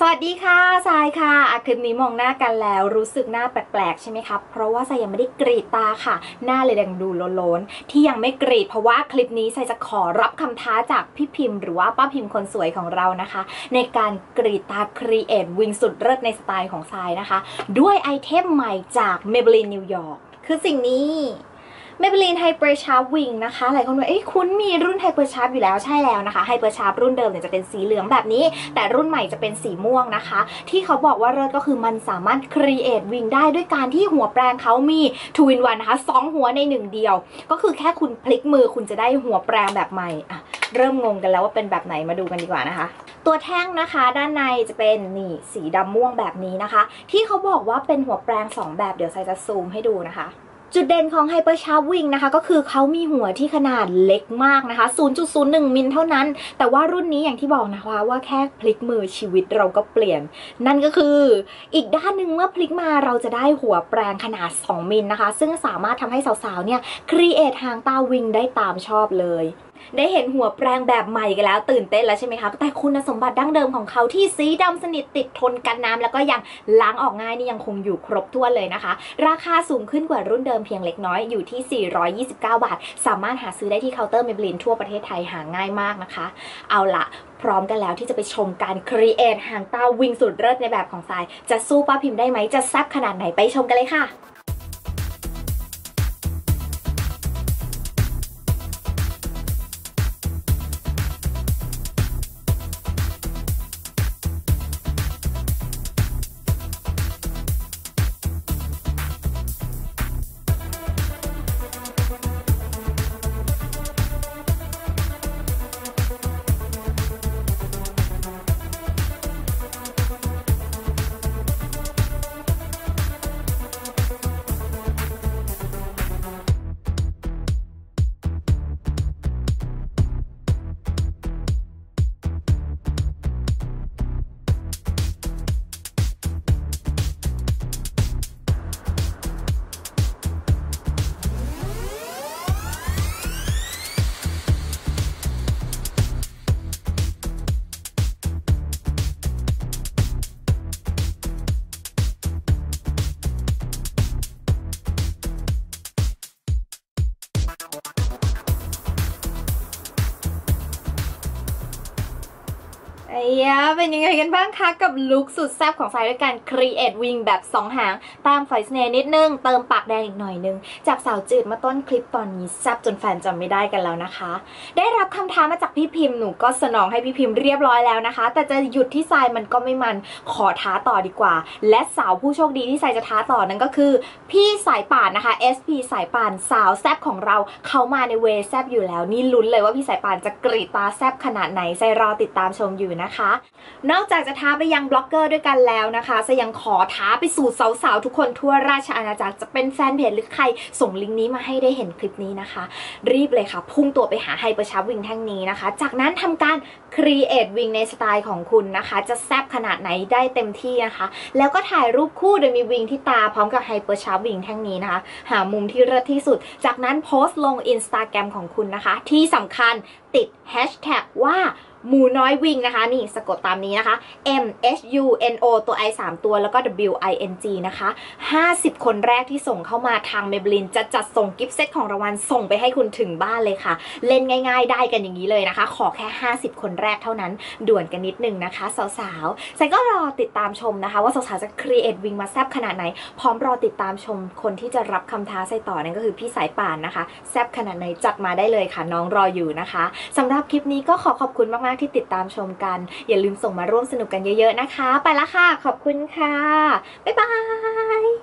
สวัสดีค่ะทรายค่ะอะคลิปนี้มองหน้ากันแล้วรู้สึกหน้าแปลกๆใช่ไหมครับเพราะว่าทรายยังไม่ได้กรีดตาค่ะ หน้าเลยยังดูโลนๆที่ยังไม่กรีดเพราะว่าคลิปนี้ทรายจะขอรับคำท้าจากพี่พิมพ์ หรือว่าป้าพิมพ์คนสวยของเรานะคะ ในการกรีดตาครีเอทวิงสุดเลิศในสไตล์ของทรายนะคะ ด้วยไอเทมใหม่จาก Maybelline New York คือสิ่งนี้ Maybelline Hyper Sharp Wing นะคะ หลายคนว่าเอ้ยคุณมีรุ่น Hyper Sharp อยู่แล้วใช่แล้วนะคะ Hyper Sharp รุ่นเดิมเนี่ยจะเป็นสีเหลืองแบบนี้ แต่รุ่นใหม่จะเป็นสีม่วงนะคะ ที่เขาบอกว่าเลิศก็คือมันสามารถ create wing ได้ด้วยการที่หัวแปรงเขามี two in one นะคะสองหัวในหนึ่งเดียว ก็คือแค่คุณพลิกมือคุณจะได้หัวแปรงแบบใหม่อะเริ่มงงกันแล้วว่าเป็นแบบไหนมาดูกันดีกว่านะคะ ตัวแท่งนะคะด้านในจะเป็นนี่สีดำม่วงแบบนี้นะคะ ที่เขาบอกว่าเป็นหัวแปรงสองแบบเดี๋ยวใส่จะซูมให้ดูนะคะ จุดเด่นของ Hyper Sharp Wing นะคะ ก็คือเขามีหัวที่ขนาดเล็กมากนะคะ 0.01 มิลเท่านั้น แต่ว่ารุ่นนี้อย่างที่บอกนะคะว่าแค่พลิกมือชีวิตเราก็เปลี่ยน นั่นก็คืออีกด้านหนึ่งเมื่อพลิกมาเราจะได้หัวแปรงขนาด 2 มิลนะคะ ซึ่งสามารถทำให้สาวๆเนี่ยครีเอทหางตาวิงได้ตามชอบเลยได้เห็นหัวแปรงแบบใหม่กันแล้ว ตื่นเต้นแล้วใช่ไหมคะ แต่คุณสมบัติดั้งเดิมของเขาที่สีดำสนิทติดทนกันน้ำแล้วก็ยังล้างออกง่ายนี่ยังคงอยู่ครบถ้วนเลยนะคะ ราคาสูงขึ้นกว่ารุ่นเดิมเพียงเล็กน้อยอยู่ที่ 429 บาท สามารถหาซื้อได้ที่เคาน์เตอร์เมเบลินทั่วประเทศไทยหาง่ายมากนะคะ เอาละพร้อมกันแล้วที่จะไปชมการครีเอทหางตาวิงสุดเลิศในแบบของทราย จะสู้ป้าพิมพ์ได้ไหมจะแซ่บขนาดไหนไปชมกันเลยค่ะ ไอ้ยะเป็นยังไงกันบ้างคะ กับลุคสุดแซ่บของสายด้วยการ create wing แบบ 2 หาง ตามไฟสเนนิดนึง เติมปากแดงอีกหน่อยนึง จากสาวจืดมาต้นคลิปตอนนี้แซ่บจนแฟนจำไม่ได้กันแล้วนะคะ ได้รับคำท้ามาจากพี่พิมพ์หนูก็สนองให้พี่พิมพ์เรียบร้อยแล้วนะคะ แต่จะหยุดที่ทรายมันก็ไม่มันขอท้าต่อดีกว่า และสาวผู้โชคดีที่ทรายจะท้าต่อนั้นก็คือ พี่สายป่านนะคะ SP สายป่านสาวแซ่บของเราเขามาในเวแซ่บอยู่แล้วนี่ลุ้นเลยว่าพี่สายป่านจะกรีดตาแซ่บขนาดไหนใส่รอติดตามชมอยู่นะคะ นอกจากจะท้าไปยังบล็อกเกอร์ด้วยกันแล้วนะคะจะยังขอท้าไปสู่สาวๆทุกคนทั่วราชอาณาจักรจะเป็นแฟนเพจหรือใครส่งลิงก์นี้มาให้ได้เห็นคลิปนี้นะคะ รีบเลยค่ะ พุ่งตัวไปหาไฮเปอร์ชับวิงแท่งนี้นะคะ จากนั้นทำการ create wing ในสไตล์ของคุณนะคะ จะแซบขนาดไหนได้เต็มที่นะคะ แล้วก็ถ่ายรูปคู่โดยมีวิงที่ตาพร้อมกับไฮเปอร์ชับวิงแท่งนี้นะคะ หามุมที่เลิศที่สุด จากนั้นโพสต์ลง Instagram ของคุณนะคะ ที่สำคัญติด hashtag ว่า หมูน้อยวิงนะคะ นี่สะกดตามนี้นะคะ M H U N O ตัว I 3 ตัวแล้วก็ W I N G นะคะ 50 คนแรกที่ส่งเข้ามาทาง Maybelline จะจัดส่งกิฟต์เซตของรางวัลส่งไปให้คุณถึงบ้านเลยค่ะ เล่นง่ายๆได้กันอย่างนี้เลยนะคะ ขอแค่ 50 คนแรกเท่านั้น ด่วนกันนิดนึงนะคะสาวๆใส่ก็รอติดตามชมนะคะ ว่าสาวๆจะ create wing มาแซบขนาดไหน พร้อมรอติดตามชมคนที่จะรับคำท้าใส่ต่อนั่นก็คือพี่สายป่านนะคะแซบขนาดไหนจัดมาได้เลยค่ะ น้องรออยู่นะคะสำหรับคลิปนี้ก็ขอขอบคุณมากๆที่ติดตามชมกัน อย่าลืมส่งมาร่วมสนุกกันเยอะๆนะคะ ไปละค่ะ ขอบคุณค่ะ บ๊ายบาย